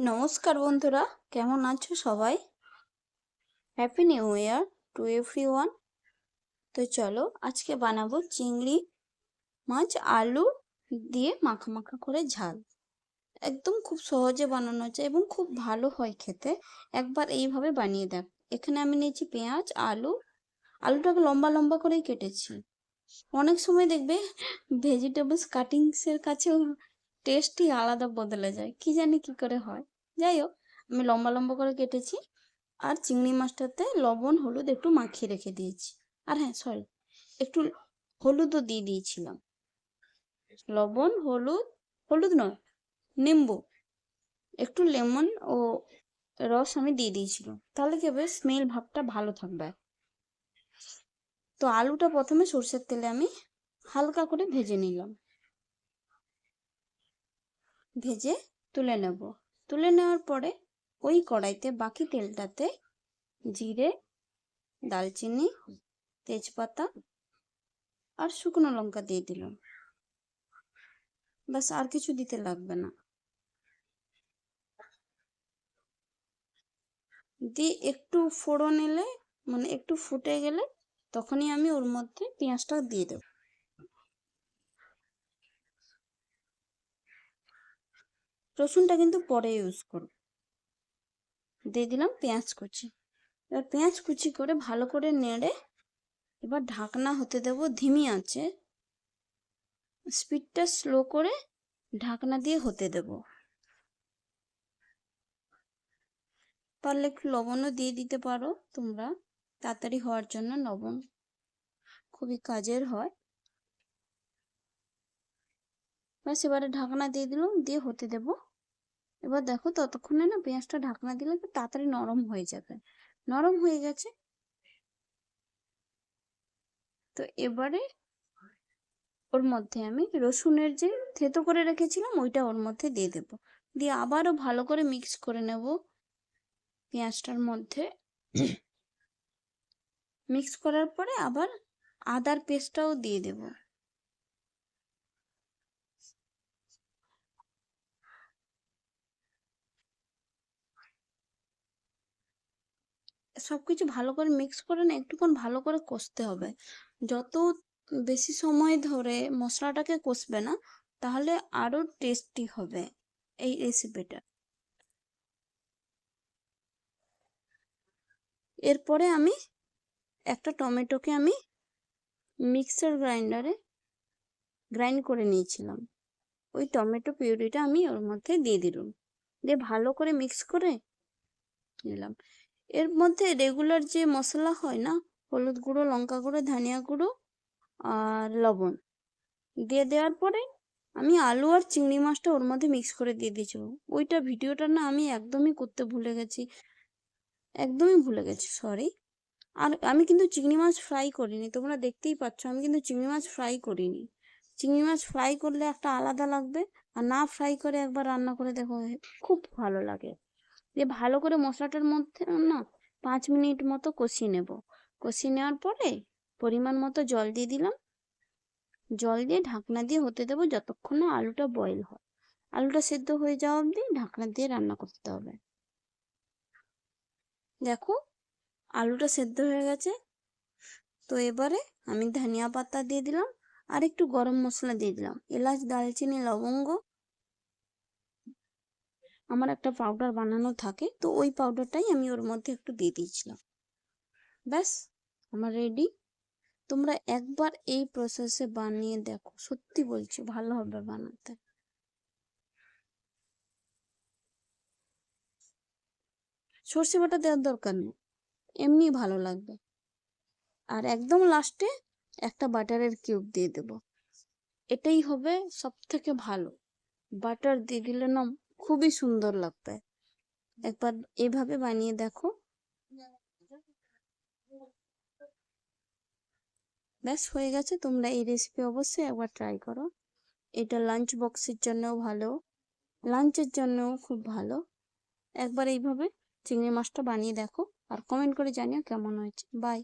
নমস্কার বন্ধুরা, কেমন আছো সবাই? Happy new year to everyone তো চলো, আজকে বানাবো চিংড়ি মাছ আলু দিয়ে মাখা মাখা করে ঝাল। একদম খুব সহজে বানানো যায় এবং খুব ভালো হয় খেতে। একবার এইভাবে বানিয়ে দেখ। এখানে আমি নিয়েছি পেঁয়াজ, আলু। আলুটাকে লম্বা লম্বা করেই কেটেছি। অনেক সময় দেখবে ভেজিটেবলস কাটিংসের কাছেও টেস্টই আলাদা বদলে যায়। কি জানি কি করে হয়। যাই হোক আমি লম্বা লম্বা করে কেটেছি আর চিংড়ি মাছটাতে লবণ, হলুদ একটু মাখিয়ে রেখে দিয়েছি। আর হ্যাঁ সরি একটু হলুদও দিয়ে দিয়েছিলাম। লবণ, হলুদ হলুদ নয়, নিম্বু, একটু লেমন ও রস আমি দিয়ে দিয়েছিলাম। তাহলে কি হবে? স্মেল ভাবটা ভালো থাকবে। তো আলুটা প্রথমে সর্ষের তেলে আমি হালকা করে ভেজে নিলাম। ভেজে তুলে নেব। তুলে নেওয়ার পরে ওই কড়াইতে বাকি তেলটাতে জিরে দালচিনি তেজপাতা আর শুকনো লঙ্কা দিয়ে দিলাম। ব্যাস, আর কিছু দিতে লাগবে না। দিয়ে একটু ফোড়ন এলে মানে একটু ফুটে গেলে তখনই আমি ওর মধ্যে পেঁয়াজটা দিয়ে দেব। রসুনটা কিন্তু পরে ইউজ করব। দিয়ে দিলাম পেঁয়াজ কুচি। এবার পেঁয়াজ কুচি করে ভালো করে নেড়ে এবার ঢাকনা হতে দেব ধিমি আছে স্পিডটা স্লো করে ঢাকনা দিয়ে হতে দেব। পারলে একটু লবণও দিয়ে দিতে পারো তোমরা, তাড়াতাড়ি হওয়ার জন্য লবণ খুবই কাজের হয়। ব্যাস এবারে ঢাকনা দিয়ে দিলাম, দিয়ে হতে দেব এবার দেখো ততক্ষণে না পেঁয়াজটা ঢাকনা দিলে তাড়াতাড়ি নরম হয়ে যাবে। নরম হয়ে গেছে। তো এবারে ওর মধ্যে আমি রসুনের যে থেতো করে রেখেছিলাম ওইটা ওর মধ্যে দিয়ে দেব। দিয়ে আবারও ভালো করে মিক্স করে নেব পেঁয়াজটার মধ্যে। মিক্স করার পরে আবার আদার পেস্টটাও দিয়ে দেব। সবকিছু ভালো করে মিক্স করে না, একটুক্ষণ ভালো করে কষতে হবে। যত বেশি সময় ধরে মশলাটাকে কষবে না, তাহলে আরও টেস্টি হবে এই রেসিপিটা এরপরে আমি একটা টমেটোকে আমি মিক্সার গ্রাইন্ডারে গ্রাইন্ড করে নিয়েছিলাম। ওই টমেটো পিউরিটা আমি ওর মধ্যে দিয়ে দিলাম। দিয়ে ভালো করে মিক্স করে নিলাম। এর মধ্যে রেগুলার যে মশলা হয় না, হলুদ গুঁড়ো, লঙ্কা গুঁড়ো, ধনিয়া গুঁড়ো আর লবণ দিয়ে দেওয়ার পরে আমি আলু আর চিংড়ি মাছটা ওর মধ্যে মিক্স করে দিয়ে দিয়েছিলাম ওইটা ভিডিওটা না আমি একদমই করতে ভুলে গেছি। একদমই ভুলে গেছি সরি আর আমি কিন্তু চিংড়ি মাছ ফ্রাই করিনি, তোমরা দেখতেই পাচ্ছ আমি কিন্তু চিংড়ি মাছ ফ্রাই করিনি। চিংড়ি মাছ ফ্রাই করলে একটা আলাদা লাগবে, আর না ফ্রাই করে একবার রান্না করে দেখো, খুব ভালো লাগে। দিয়ে ভালো করে মশলাটার মধ্যে না পাঁচ মিনিট মতো কষিয়ে নেব। কষিয়ে নেওয়ার পরে পরিমাণ মতো জল দিয়ে দিলাম। জল দিয়ে ঢাকনা দিয়ে হতে দেবো যতক্ষণ না আলুটা বয়েল হয়। আলুটা সেদ্ধ হয়ে যাওয়া অবধি ঢাকনা দিয়ে রান্না করতে হবে। দেখো আলুটা সেদ্ধ হয়ে গেছে। তো এবারে আমি ধনিয়া পাতা দিয়ে দিলাম আর একটু গরম মশলা দিয়ে দিলাম। এলাচ দালচিনি লবঙ্গ আমার একটা পাউডার বানানো থাকে, তো ওই পাউডারটাই আমি ওর মধ্যে একটু দিয়ে দিয়েছিলাম। ব্যাস, আমার রেডি তোমরা একবার এই প্রসেসে বানিয়ে দেখো, সত্যি বলছি ভালো হবে বানাতে। সর্ষে বাটা দেওয়ার দরকার নেই, এমনি ভালো লাগবে। আর একদম লাস্টে একটা বাটারের কিউব দিয়ে দেব। এটাই হবে সব থেকে ভালো। বাটার দিয়ে দিলে না খুবই সুন্দর লাগবে। একবার এভাবে বানিয়ে দেখো। ব্যাস, হয়ে গেছে। তোমরা এই রেসিপি অবশ্যই একবার ট্রাই করো। এটা লাঞ্চ বক্সের জন্যও ভালো। লাঞ্চের জন্যও খুব ভালো। একবার এইভাবে চিংড়ি মাছটা বানিয়ে দেখো। আর কমেন্ট করে জানিও কেমন হয়েছে। বাই